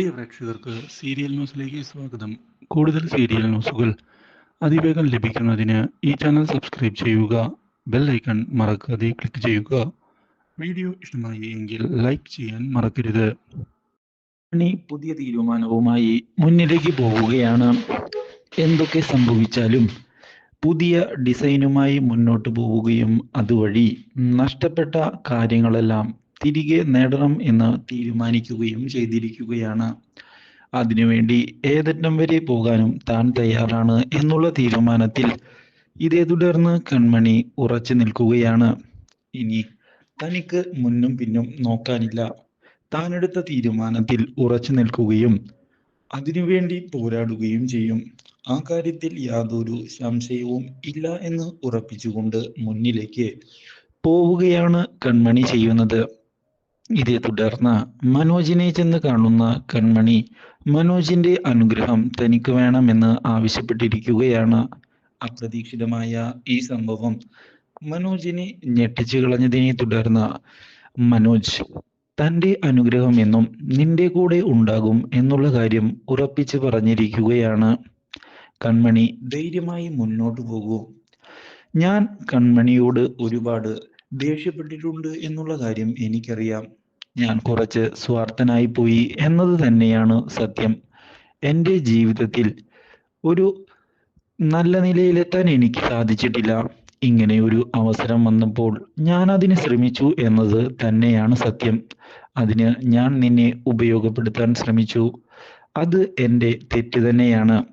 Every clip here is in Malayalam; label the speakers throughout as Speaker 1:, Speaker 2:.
Speaker 1: പ്രിയ പ്രേക്ഷകർക്ക് സീരിയൽ ന്യൂസിലേക്ക് സ്വാഗതം. കൂടുതൽ സീരിയൽ ന്യൂസുകൾ അതിവേഗം ലഭിക്കുന്നതിന് ഈ ചാനൽ സബ്സ്ക്രൈബ് ചെയ്യുക ബെൽ ഐക്കൺ മറക്കാതെ ക്ലിക്ക് ചെയ്യുക. വീഡിയോ ഇഷ്ടമായി എങ്കിൽ ലൈക്ക് ചെയ്യാൻ മറക്കരുത്.
Speaker 2: ഇനി പുതിയ തീരുമാനവുമായി മുന്നിലേക്ക് പോവുകയാണ്. എന്തൊക്കെ സംഭവിച്ചാലും പുതിയ ഡിസൈനുമായി മുന്നോട്ട് പോവുകയും അതുവഴി നഷ്ടപ്പെട്ട കാര്യങ്ങളെല്ലാം തിരികെ നേടണം എന്ന് തീരുമാനിക്കുകയും ചെയ്തിരിക്കുകയാണ്. അതിനുവേണ്ടി ഏതറ്റം വരെ പോകാനും താൻ തയ്യാറാണ് എന്നുള്ള തീരുമാനത്തിൽ ഇതേ തുടർന്ന് കൺമണി ഉറച്ചു നിൽക്കുകയാണ്. ഇനി തനിക്ക് മുന്നും പിന്നും നോക്കാനില്ല. താനെടുത്ത തീരുമാനത്തിൽ ഉറച്ചു നിൽക്കുകയും അതിനുവേണ്ടി പോരാടുകയും ചെയ്യും. ആ കാര്യത്തിൽ യാതൊരു സംശയവും ഇല്ല എന്ന് ഉറപ്പിച്ചുകൊണ്ട് മുന്നിലേക്ക് പോവുകയാണ് കൺമണി ചെയ്യുന്നത്. ഇതേ തുടർന്ന് മനോജിനെ ചെന്ന് കാണുന്ന കൺമണി മനോജിന്റെ അനുഗ്രഹം തനിക്ക് വേണമെന്ന് ആവശ്യപ്പെട്ടിരിക്കുകയാണ്. അപ്രതീക്ഷിതമായ ഈ സംഭവം മനോജിനെ ഞെട്ടിച്ചു കളഞ്ഞതിനെ തുടർന്ന് മനോജ് തന്റെ അനുഗ്രഹം എന്നും നിന്റെ കൂടെ ഉണ്ടാകും എന്നുള്ള കാര്യം ഉറപ്പിച്ചു പറഞ്ഞിരിക്കുകയാണ്. കൺമണി ധൈര്യമായി മുന്നോട്ട് പോകൂ. ഞാൻ കൺമണിയോട് ഒരുപാട് ദേഷ്യപ്പെട്ടിട്ടുണ്ട് എന്നുള്ള കാര്യം എനിക്കറിയാം. ഞാൻ കുറച്ച് സ്വാർത്ഥനായി പോയി എന്നത് തന്നെയാണ് സത്യം. എന്റെ ജീവിതത്തിൽ ഒരു നല്ല നിലയിലെത്താൻ എനിക്ക് സാധിച്ചിട്ടില്ല. ഇങ്ങനെ ഒരു അവസരം വന്നപ്പോൾ ഞാൻ അതിന് ശ്രമിച്ചു എന്നത് തന്നെയാണ് സത്യം. അതിന് ഞാൻ നിന്നെ ഉപയോഗപ്പെടുത്താൻ ശ്രമിച്ചു. അത് എന്റെ തെറ്റ് തന്നെയാണ്.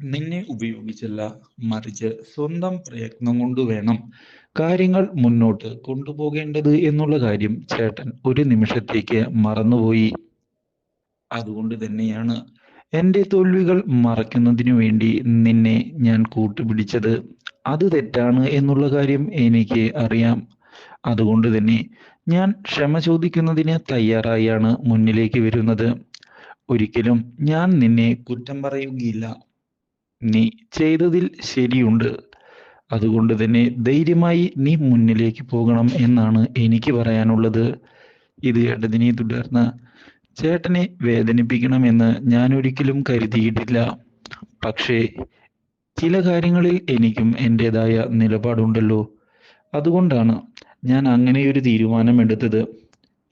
Speaker 2: നിന്നെ ഉപയോഗിച്ചല്ല മറിച്ച് സ്വന്തം പ്രയത്നം കൊണ്ട് വേണം കാര്യങ്ങൾ മുന്നോട്ട് കൊണ്ടുപോകേണ്ടത് എന്നുള്ള കാര്യം ചേട്ടൻ ഒരു നിമിഷത്തേക്ക് മറന്നുപോയി. അതുകൊണ്ട് തന്നെയാണ് എന്റെ തോൽവികൾ മറയ്ക്കുന്നതിനു വേണ്ടി നിന്നെ ഞാൻ കൂട്ടുപിടിച്ചത്. അത് തെറ്റാണ് എന്നുള്ള കാര്യം എനിക്ക് അറിയാം. അതുകൊണ്ട് തന്നെ ഞാൻ ക്ഷമ ചോദിക്കുന്നതിന് തയ്യാറായാണ് മുന്നിലേക്ക് വരുന്നത്. ഒരിക്കലും ഞാൻ നിന്നെ കുറ്റം പറയുകയില്ല. നീ ചെയ്തതിൽ ശരിയുണ്ട്. അതുകൊണ്ട് തന്നെ ധൈര്യമായി നീ മുന്നിലേക്ക് പോകണം എന്നാണ് എനിക്ക് പറയാനുള്ളത്. ഇത് കേട്ടതിനെ തുടർന്ന് ചേട്ടനെ വേദനിപ്പിക്കണമെന്ന് ഞാൻ ഒരിക്കലും കരുതിയിട്ടില്ല. പക്ഷേ ചില കാര്യങ്ങളിൽ എനിക്കും എന്റെതായ നിലപാടുണ്ടല്ലോ. അതുകൊണ്ടാണ് ഞാൻ അങ്ങനെ ഒരു തീരുമാനമെടുത്തത്.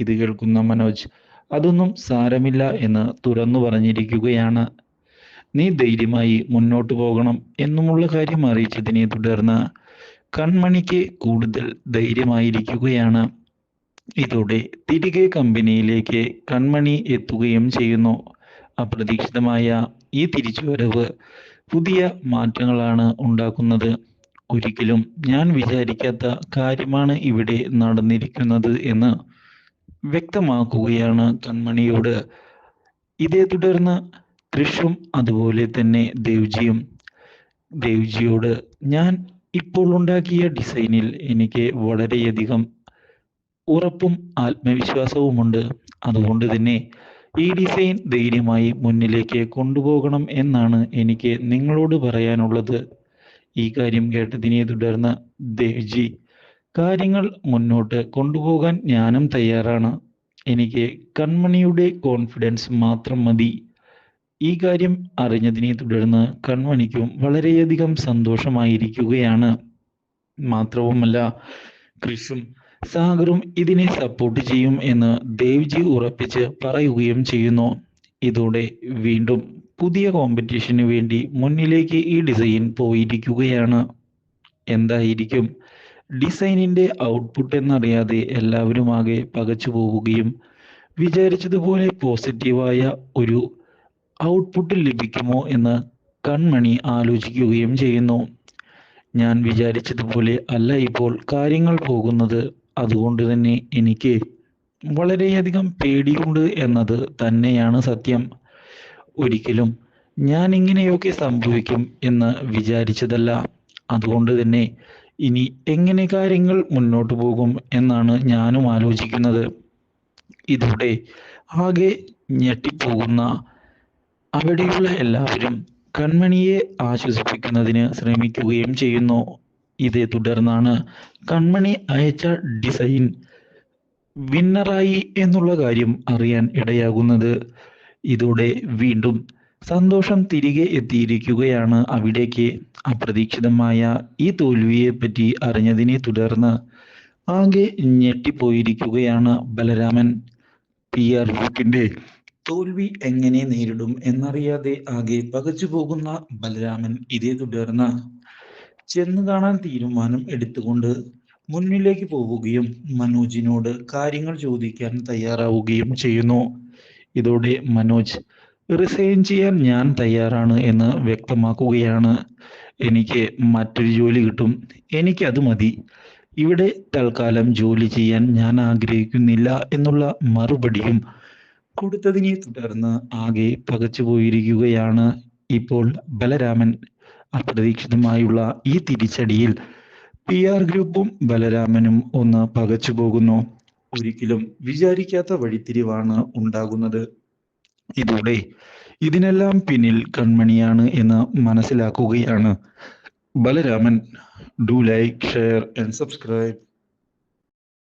Speaker 2: ഇത് കേൾക്കുന്ന മനോജ് അതൊന്നും സാരമില്ല എന്ന് തുറന്നു പറഞ്ഞിരിക്കുകയാണ്. നീ ധൈര്യമായി മുന്നോട്ട് പോകണം എന്നുമുള്ള കാര്യം അറിയിച്ചതിനെ തുടർന്ന് കൺമണിക്ക് കൂടുതൽ ധൈര്യമായിരിക്കുകയാണ്. ഇതോടെ തിരികെ കമ്പനിയിലേക്ക് കൺമണി എത്തുകയും ചെയ്യുന്നു. അപ്രതീക്ഷിതമായ ഈ തിരിച്ചുവരവ് പുതിയ മാറ്റങ്ങളാണ് ഉണ്ടാക്കുന്നത്. ഒരിക്കലും ഞാൻ വിചാരിക്കാത്ത കാര്യമാണ് ഇവിടെ നടന്നിരിക്കുന്നത് എന്ന് വ്യക്തമാക്കുകയാണ് കൺമണിയോട്. ഇതേ തുടർന്ന് തൃഷും അതുപോലെ തന്നെ ദേവ്ജിയും. ദേവ്ജിയോട് ഞാൻ ഇപ്പോൾ ഉണ്ടാക്കിയ ഡിസൈനിൽ എനിക്ക് വളരെയധികം ഉറപ്പും ആത്മവിശ്വാസവുമുണ്ട്. അതുകൊണ്ട് തന്നെ ഈ ഡിസൈൻ ധൈര്യമായി മുന്നിലേക്ക് കൊണ്ടുപോകണം എന്നാണ് എനിക്ക് നിങ്ങളോട് പറയാനുള്ളത്. ഈ കാര്യം കേട്ടതിനെ തുടർന്ന് ദേവ്ജി കാര്യങ്ങൾ മുന്നോട്ട് കൊണ്ടുപോകാൻ ഞാനും തയ്യാറാണ്. എനിക്ക് കൺമണിയുടെ കോൺഫിഡൻസ് മാത്രം മതി. ഈ കാര്യം അറിഞ്ഞതിനെ തുടർന്ന് കൺമണിക്കും വളരെയധികം സന്തോഷമായിരിക്കുകയാണ്. മാത്രവുമല്ല കൃഷും സാഗറും ഇതിനെ സപ്പോർട്ട് ചെയ്യും എന്ന് ദേവ്ജി ഉറപ്പിച്ച് പറയുകയും ചെയ്യുന്നു. ഇതോടെ വീണ്ടും പുതിയ കോമ്പറ്റീഷന് വേണ്ടി മുന്നിലേക്ക് ഈ ഡിസൈൻ പോയിരിക്കുകയാണ്. എന്തായിരിക്കും? ഡിസൈനിന്റെ ഔട്ട്പുട്ട് എന്നറിയാതെ എല്ലാവരും ആകെ പകച്ചു പോവുകയും വിചാരിച്ചതുപോലെ പോസിറ്റീവായ ഒരു ഔട്ട്പുട്ട് ലഭിക്കുമോ എന്ന് കൺമണി ആലോചിക്കുകയും ചെയ്യുന്നു. ഞാൻ വിചാരിച്ചതുപോലെ അല്ല ഇപ്പോൾ കാര്യങ്ങൾ പോകുന്നത്. അതുകൊണ്ട് തന്നെ എനിക്ക് വളരെയധികം പേടിയുണ്ട് എന്നത് തന്നെയാണ് സത്യം. ഒരിക്കലും ഞാൻ ഇങ്ങനെയൊക്കെ സംഭവിക്കും എന്ന് വിചാരിച്ചതല്ല. അതുകൊണ്ട് തന്നെ ഇനി എങ്ങനെ കാര്യങ്ങൾ മുന്നോട്ട് പോകും എന്നാണ് ഞാനും ആലോചിക്കുന്നത്. ഇതോടെ ആകെ ഞെട്ടിപ്പോകുന്ന അവിടെയുള്ള എല്ലാവരും കൺമണിയെ ആശ്വസിപ്പിക്കുന്നതിന് ശ്രമിക്കുകയും ചെയ്യുന്നു. ഇതേ തുടർന്നാണ് കൺമണി അയച്ച ഡിസൈൻ വിന്നറായി എന്നുള്ള കാര്യം അറിയാൻ ഇടയാകുന്നത്. ഇതോടെ വീണ്ടും സന്തോഷം തിരികെ എത്തിയിരിക്കുകയാണ് അവിടേക്ക്. അപ്രതീക്ഷിതമായ ഈ തോൽവിയെ പറ്റി അറിഞ്ഞതിനെ തുടർന്ന് ആകെ ഞെട്ടിപ്പോയിരിക്കുകയാണ് ബലരാമൻ. പി ആർ ഗ്രൂപ്പിന്റെ തോൽവി എങ്ങനെ നേരിടും എന്നറിയാതെ ആകെ പകച്ചു പോകുന്ന ബലരാമൻ ഇതേ തുടർന്ന് ചെന്ന് കാണാൻ തീരുമാനം എടുത്തുകൊണ്ട് മുന്നിലേക്ക് പോവുകയും മനോജിനോട് കാര്യങ്ങൾ ചോദിക്കാൻ തയ്യാറാവുകയും ചെയ്യുന്നു. ഇതോടെ മനോജ് റിസൈൻ ചെയ്യാൻ ഞാൻ തയ്യാറാണ് എന്ന് വ്യക്തമാക്കുകയാണ്. എനിക്ക് മറ്റൊരു ജോലി കിട്ടും. എനിക്കത് മതി. ഇവിടെ തൽക്കാലം ജോലി ചെയ്യാൻ ഞാൻ ആഗ്രഹിക്കുന്നില്ല എന്നുള്ള മറുപടിയും കൊടുത്തതിനെ തുടർന്ന് ആകെ പകച്ചു പോയിരിക്കുകയാണ് ഇപ്പോൾ ബലരാമൻ. അപ്രതീക്ഷിതമായുള്ള ഈ തിരിച്ചടിയിൽ പി ആർ ഗ്രൂപ്പും ബലരാമനും ഒന്ന് പകച്ചു പോകുന്നു. ഒരിക്കലും വിചാരിക്കാത്ത വഴിത്തിരിവാണ് ഉണ്ടാകുന്നത്. ഇതോടെ ഇതിനെല്ലാം പിന്നിൽ കൺമണിയാണ് എന്ന് മനസ്സിലാക്കുകയാണ്. Balaraman do like share and subscribe